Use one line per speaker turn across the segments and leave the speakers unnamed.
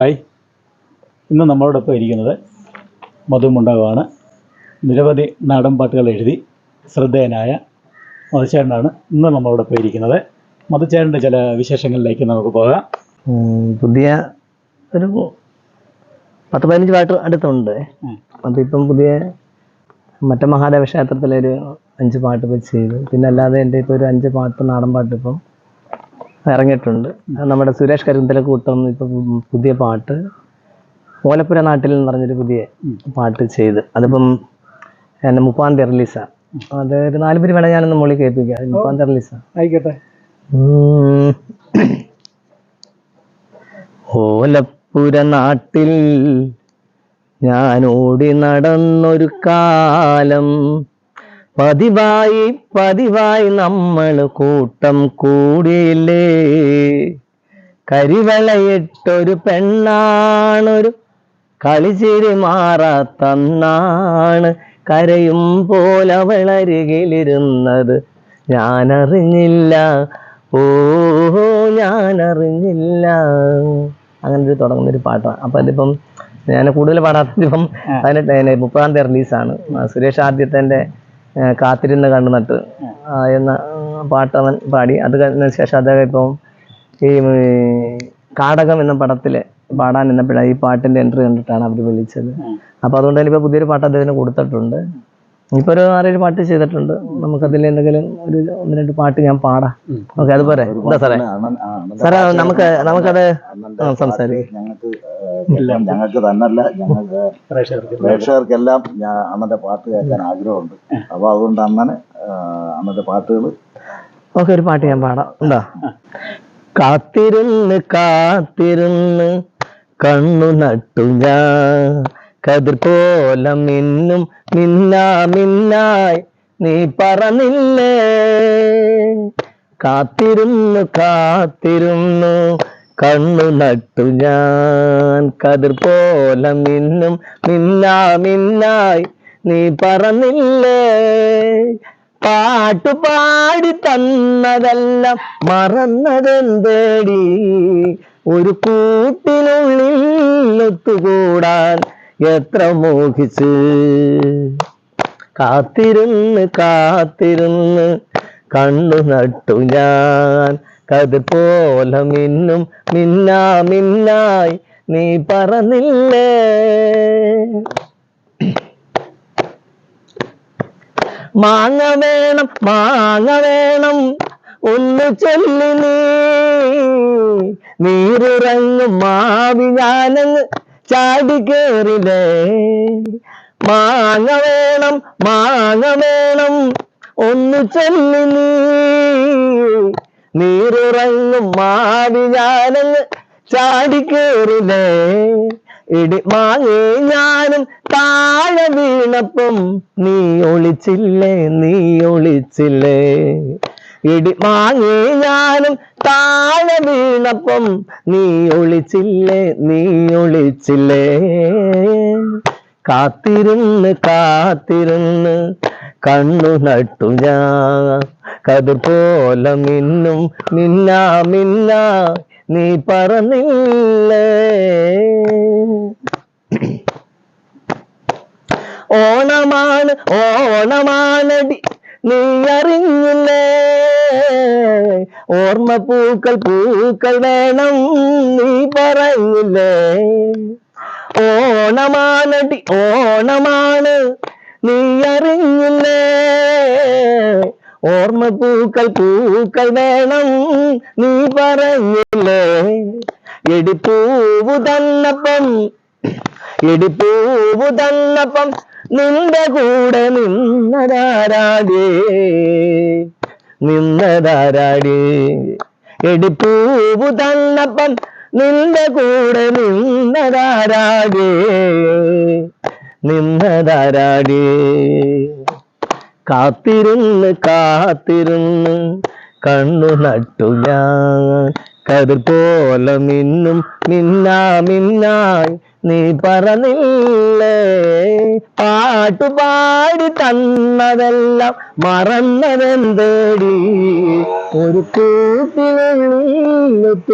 Hi ഇന്ന് നമ്മളോടൊപ്പം ഇരിക്കുന്നത് മധു മുണ്ടകമാണ്. നിരവധി നാടൻ പാട്ടുകൾ എഴുതി ശ്രദ്ധേയനായ മധുചേട്ടനാണ് ഇന്ന് നമ്മളോടൊപ്പം ഇരിക്കുന്നത്. മധുചേട്ടന്റെ ചില വിശേഷങ്ങളിലേക്ക് നമുക്ക് പോകാം.
പുതിയ ഒരു പത്ത് പതിനഞ്ച് പാട്ട് അടുത്തുണ്ട്. അതിപ്പം പുതിയ മറ്റേ മഹാദേവ ക്ഷേത്രത്തിലൊരു അഞ്ച് പാട്ട് ഇപ്പം ചെയ്തു. പിന്നെ അല്ലാതെ എന്റെ ഇപ്പോൾ ഒരു അഞ്ച് പാട്ട് നാടൻ പാട്ട് ഇപ്പം ഇറങ്ങിയിട്ടുണ്ട്. നമ്മുടെ സുരേഷ് കരുന്തല കൂട്ടം ഇപ്പം പുതിയ പാട്ട്. ഓലപ്പുര നാട്ടിൽ എന്ന് പറഞ്ഞൊരു പുതിയ പാട്ട് ചെയ്ത്. അതിപ്പം എന്റെ മുപ്പാന്തി റിലീസാണ്. അത് ഒരു നാല് പേര് വേണം ഞാനൊന്ന് മുകളിൽ കേൾപ്പിക്കാം. മുപ്പാന്തി റിലീസാണ്.
ആയിക്കോട്ടെ.
ഓലപ്പുര നാട്ടിൽ ഞാൻ ഓടി നടന്നൊരു കാലം പതിവായി പതിവായി നമ്മൾ കൂട്ടം കൂടിയില്ലേ? കരിവളയിട്ടൊരു പെണ്ണാണൊരു കളിച്ചിരി മാറാത്തന്നാണ്. കരയും പോലവളരികിലിരുന്നത് ഞാനറിഞ്ഞില്ല. ഓ ഞാനറിഞ്ഞില്ല. അങ്ങനെ ഒരു തുടങ്ങുന്നൊരു പാട്ടാണ്. അപ്പം അതിപ്പം ഞാൻ കൂടുതൽ പാടാത്തതിപ്പം ഏ, മുപ്പതാം തീയതി റിലീസാണ്. സുരേഷ് ആദ്യത്തെ കാത്തിരുന്ന് കണ്ടു നട്ട് എന്ന പാട്ടവൻ പാട്ട് അവൻ പാടി. അത് കഴിഞ്ഞ ശേഷം അദ്ദേഹം ഇപ്പം ഈ കാടകം എന്ന പടത്തിൽ പാടാൻ നിന്നപ്പോഴാണ് ഈ പാട്ടിന്റെ എൻട്രി കണ്ടിട്ടാണ് അവർ വിളിച്ചത്. അപ്പോൾ അതുകൊണ്ട് തന്നെ ഇപ്പോൾ പുതിയൊരു പാട്ട് അദ്ദേഹത്തിന് കൊടുത്തിട്ടുണ്ട്. ഇപ്പോൾ ഒരു ആറേഴ് പാട്ട് ചെയ്തിട്ടുണ്ട്. നമുക്കതിൽ എന്തെങ്കിലും ഒരു ഒന്ന് രണ്ട് പാട്ട് ഞാൻ പാടാം. ഓക്കെ അതുപോലെ എന്താ സാറേ. സാറേ നമുക്ക് നമുക്കത് സംസാരിക്കാം.
ഞങ്ങൾക്ക് തന്നല്ല ഞങ്ങൾക്ക്
പ്രേക്ഷകർക്ക്.
പ്രേക്ഷകർക്കെല്ലാം ഞാൻ അന്നത്തെ പാട്ട് കേൾക്കാൻ ആഗ്രഹമുണ്ട്. അപ്പൊ അതുകൊണ്ട് അങ്ങനെ അന്നത്തെ പാട്ടുകൾ
ഓക്കെ ഒരു പാട്ട് ഞാൻ പാടാം. ഉണ്ടോ? കാത്തിരുന്ന് കാത്തിരുന്ന് കണ്ണു നട്ടു ഞാൻ. കതിർ പോലെ മിന്നും മിന്ന മിന്നായി നീ പറന്നില്ലേ? കാത്തിരുന്നു കാത്തിരുന്നു കണ്ണു നട്ടു ഞാൻ കതിർ പോലെ മിന്നും മിന്നാ മിന്നായി. നീ പറന്നില്ലേ പാട്ടു പാടി തന്നതെല്ലാം മറന്നതെന്തേടി? ഒരു കൂട്ടിനുള്ളിൽ ഒത്തുകൂടാൻ എത്ര മോഹിച്ച്? കാത്തിരുന്ന് കാത്തിരുന്ന് കണ്ണു നട്ടു ഞാൻ കതിർ പോലെ മിന്നും മിന്നാ മിന്നായി നീ പറന്നില്ലേ? മാങ്ങ വേണം മാങ്ങ വേണം ഒന്ന് ചൊല്ലി നീ. നീരിറങ്ങും മാവി ഞാനങ്ങ് ചാടി കേറില്ലേ? മാങ്ങ വേണം മാങ്ങ വേണം ഒന്ന് ചൊല്ലി നീ. നീരിറങ്ങും ഞാനങ്ങ് ചാടി കേറില്ലേ ഇടി മാങ്ങേ ഞാനും താഴെ വീണപ്പം നീ ഒളിച്ചില്ലേ നീ ഒളിച്ചില്ലേ. ഇടി മാങ്ങേ ഞാനും താഴെ വീണപ്പം നീ ഒളിച്ചില്ലേ നീ ഒളിച്ചില്ലേ. കാത്തിരുന്ന് കാത്തിരുന്ന് കണ്ണു നട്ടു ഞാൻ പോലെ മിന്നും മിന്ന മിന്ന നീ പറന്നില്ലേ? ഓണമാണ് ഓണമാണടി നീ അറിഞ്ഞില്ലേ? ഓർമ്മ പൂക്കൾ പൂക്കൾ വേണം നീ പറഞ്ഞില്ലേ? ഓണമാണടി ഓണമാണ് നീ അറിഞ്ഞില്ലേ? ഓർമ്മ പൂക്കൾ പൂക്കൾ വേണം നീ പറഞ്ഞില്ലേ എടിപ്പൂവു തന്നപ്പം എടിപ്പൂവു തന്നപ്പം നിന്റെ കൂടെ നിന്നതാരാടേ? നിന്നതാരാടേ? എടിപ്പൂവു തന്നപ്പം നിന്റെ കൂടെ നിന്നതാരാടേ? നിന്നതാരാടേ? കാത്തിരുന്ന് കാത്തിരുന്ന് കണ്ണു നട്ടു ഞാൻ കതിർ മിന്നും മിന്നാ മിന്നായി നീ പറന്നില്ലേ പാട്ടുപാടി തന്നതെല്ലാം മറന്നതെന്തേടി? ഒരു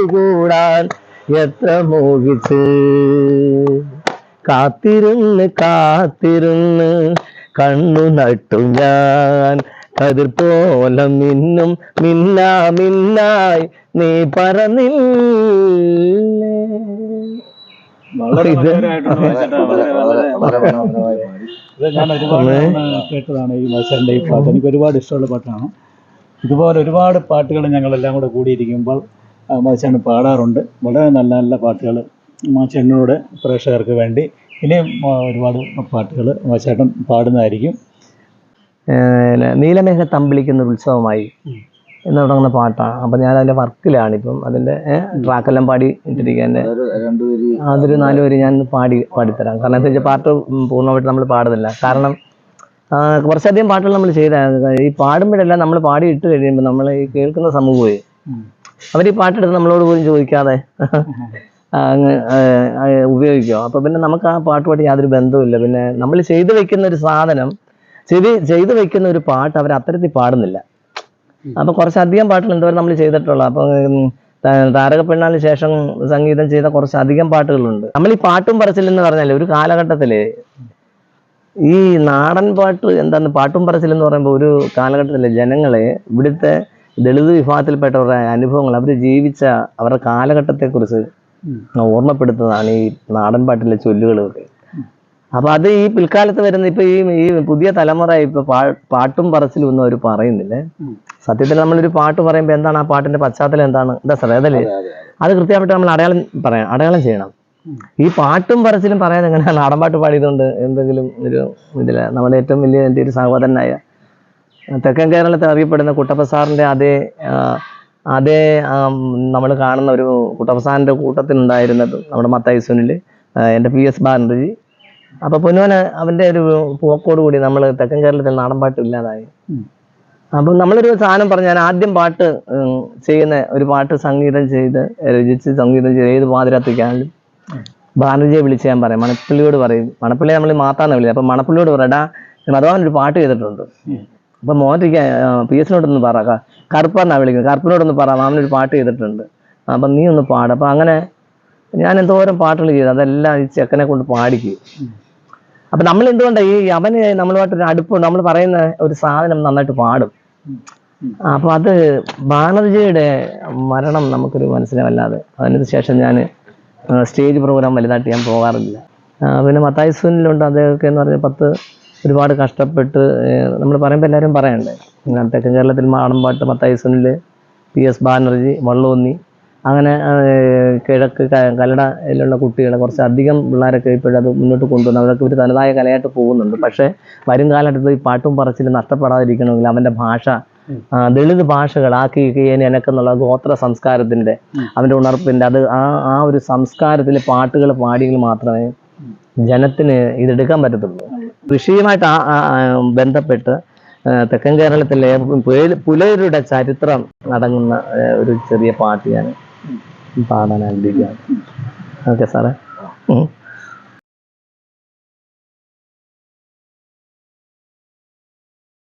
കൂടാൻ എത്ര മോഹിച്ച്? കാത്തിരുന്ന് കാത്തിരുന്ന് കണ്ണു നട്ടു ഞാൻ. കതിർ പോലെ മിന്നും മിന്നാ മിന്നായി നീ പറന്നില്ലേ? ഇത്
ഞാൻ ഒരുപാട് കേട്ടതാണ് ഈ മത്സരന്റെ ഈ പാട്ട്. എനിക്ക് ഒരുപാട് ഇഷ്ടമുള്ള പാട്ടാണ്. ഇതുപോലെ ഒരുപാട് പാട്ടുകൾ ഞങ്ങളെല്ലാം കൂടെ കൂടിയിരിക്കുമ്പോൾ മത്സരം പാടാറുണ്ട്. വളരെ നല്ല നല്ല പാട്ടുകൾ മാച്ചേട്ടനോട് പ്രേക്ഷകർക്ക് വേണ്ടി ഇനിയും ഒരുപാട് പാട്ടുകൾ മാച്ചേട്ടൻ പാടുന്നതായിരിക്കും.
നീലമേഘ തമ്പിളിക്കുന്ന ഉത്സവമായി എന്ന് തുടങ്ങുന്ന പാട്ടാണ്. അപ്പം ഞാൻ അതിന്റെ വർക്കിലാണ് ഇപ്പം. അതിന്റെ ട്രാക്കെല്ലാം പാടി
രണ്ടുപേര്
അതൊരു നാല് വരി ഞാൻ പാടി പാടിത്തരാം. കാരണം എന്താ വെച്ചാൽ പാട്ട് പൂർണമായിട്ട് നമ്മൾ പാടുന്നില്ല. കാരണം കുറച്ചധികം പാട്ടുകൾ നമ്മൾ ചെയ്ത ഈ പാടുമ്പോഴെല്ലാം നമ്മൾ പാടി ഇട്ട് കഴിയുമ്പോൾ നമ്മൾ ഈ കേൾക്കുന്ന സമൂഹമേ. അവർ ഈ പാട്ടെടുത്ത് നമ്മളോട് പോലും ചോദിക്കാതെ ഉപയോഗിക്കുക അപ്പോൾ പിന്നെ നമുക്ക് ആ പാട്ടുമായിട്ട് യാതൊരു ബന്ധവുമില്ല. പിന്നെ നമ്മൾ ചെയ്തു വെക്കുന്ന ഒരു സാധനം ചെയ്ത് ചെയ്തു വെക്കുന്ന ഒരു പാട്ട് അവർ അത്തരത്തിൽ പാടുന്നില്ല. അപ്പോൾ കുറച്ചധികം പാട്ടുകൾ എന്തോരം നമ്മൾ ചെയ്തിട്ടുള്ള അപ്പോൾ താരക ശേഷം സംഗീതം ചെയ്ത കുറച്ചധികം പാട്ടുകളുണ്ട്. നമ്മൾ ഈ പാട്ടും പറച്ചിലെന്ന് പറഞ്ഞാൽ ഒരു കാലഘട്ടത്തിൽ ഈ നാടൻ പാട്ട് എന്താണ് പാട്ടും പറച്ചിൽ എന്ന് പറയുമ്പോൾ ഒരു കാലഘട്ടത്തിലെ ജനങ്ങളെ ഇവിടുത്തെ ദളിത് വിഭാഗത്തിൽപ്പെട്ടവരുടെ അനുഭവങ്ങൾ അവർ ജീവിച്ച അവരുടെ കാലഘട്ടത്തെക്കുറിച്ച്. ഓർമ്മപ്പെടുത്തുന്നതാണ് ഈ നാടൻ പാട്ടിലെ ചൊല്ലുകളൊക്കെ. അപ്പൊ അത് ഈ പിൽക്കാലത്ത് വരുന്ന ഇപ്പൊ ഈ ഈ പുതിയ തലമുറ ഇപ്പൊ പാട്ടും പറച്ചിലും ഒന്നും അവർ പറയുന്നില്ല. സത്യത്തിൽ നമ്മളൊരു പാട്ട് പറയുമ്പോൾ എന്താണ് ആ പാട്ടിന്റെ പശ്ചാത്തലം എന്താണ്? എന്താ സാർ അതല്ലേ? അത് കൃത്യമായിട്ട് നമ്മൾ അടയാളം പറയാം അടയാളം ചെയ്യണം. ഈ പാട്ടും പറച്ചിലും പറയാൻ എങ്ങനെ നാടൻ പാട്ട് പാടിയതുകൊണ്ട് എന്തെങ്കിലും ഒരു ഇതില്ല നമ്മുടെ ഏറ്റവും വലിയ എന്റെ ഒരു സഹോദരനായ തെക്കൻ കേരളത്തിൽ അറിയപ്പെടുന്ന കുട്ടപ്പ സാറിന്റെ അതേ അതേ നമ്മൾ കാണുന്ന ഒരു കുട്ടപ്പ കൂട്ടത്തിൽ കൂട്ടത്തിലുണ്ടായിരുന്നത് നമ്മുടെ മത്തായി സുനിൽ എന്റെ പി എസ് ബാനർജി അപ്പോൾ പൊന്നുവന് അവന്റെ ഒരു പോക്കോട് കൂടി നമ്മൾ തെക്കൻ കേരളത്തിൽ നാടൻ പാട്ട് ഇല്ലാതായി. അപ്പം നമ്മളൊരു സാധനം പറഞ്ഞു ഞാൻ ആദ്യം പാട്ട് ചെയ്യുന്ന ഒരു പാട്ട് സംഗീതം ചെയ്ത് രചിച്ച് സംഗീതം ചെയ്ത് ഏത് പാതിരാത്തിക്കാണെങ്കിലും ബാനർജിയെ വിളിച്ച് ഞാൻ പറയും. മണപ്പള്ളിയോട് പറയും. മണപ്പള്ളി നമ്മൾ മാത്താന്ന് വിളിച്ചത്. അപ്പം മണപ്പള്ളിയോട് പറയടാ മധവാൻ ഒരു പാട്ട് ചെയ്തിട്ടുണ്ട്. അപ്പം മോഹൻക്ക് പി എസിനോടൊന്ന് പറ. കറുപ്പന്നാ വിളിക്കുന്നത്. കറുപ്പിനോടൊന്ന് പറ. മാമനൊരു പാട്ട് ചെയ്തിട്ടുണ്ട് അപ്പം നീ ഒന്ന് പാട്. അപ്പം അങ്ങനെ ഞാൻ എന്തോരം പാട്ടുകൾ ചെയ്തു. അതെല്ലാം ഈ ചെക്കനെ കൊണ്ട് പാടിക്കും. അപ്പം നമ്മൾ എന്തുകൊണ്ടാണ് ഈ അവന് നമ്മളുമായിട്ടൊരു അടുപ്പ് നമ്മൾ പറയുന്ന ഒരു സാധനം നന്നായിട്ട് പാടും. അപ്പൊ അത് ബാനർജിയുടെ മരണം നമുക്കൊരു മനസ്സിലാവല്ലാതെ. അതിന് ശേഷം ഞാൻ സ്റ്റേജ് പ്രോഗ്രാം വലുതായിട്ട് ഞാൻ പോകാറില്ല. പിന്നെ മത്തായി സുനിലുണ്ട്. അദ്ദേഹമൊക്കെ എന്ന് പറഞ്ഞ പത്ത് ഒരുപാട് കഷ്ടപ്പെട്ട് നമ്മൾ പറയുമ്പോൾ എല്ലാവരും പറയണ്ടേ? തെക്കൻ കേരളത്തിൽ മാടമ്പാട്ട് മത്തായി സുനിൽ പി എസ് ബാനർജി വള്ളോന്നി അങ്ങനെ കിഴക്ക് കല്ലടയിലുള്ള കുട്ടികളെ കുറച്ച് അധികം പിള്ളേരൊക്കെ ഇപ്പോഴത് മുന്നോട്ട് കൊണ്ടുവന്നു അവരൊക്കെ ഒരു തനതായ കലയായിട്ട് പോകുന്നുണ്ട്. പക്ഷേ വരും കാലഘട്ടത്തിൽ ഈ പാട്ടും പറച്ചിലും നഷ്ടപ്പെടാതിരിക്കണമെങ്കിൽ അവന്റെ ഭാഷ ദളിത് ഭാഷകൾ ആ കി കീയന് എനക്കെന്നുള്ള ഗോത്ര സംസ്കാരത്തിന്റെ അവന്റെ ഉണർപ്പിന്റെ അത് ആ ആ ഒരു സംസ്കാരത്തിൽ പാട്ടുകൾ പാടിയെങ്കിൽ മാത്രമേ ജനത്തിന് ഇതെടുക്കാൻ പറ്റത്തുള്ളൂ. കൃഷിയുമായിട്ട് ബന്ധപ്പെട്ട് തെക്കൻ കേരളത്തിലെ പുലരുടെ ചരിത്രം അടങ്ങുന്ന ഒരു ചെറിയ പാട്ട് ഞാൻ പാടാൻ ആഗ്രഹിക്കുകയാണ് ഓക്കെ സാറേ.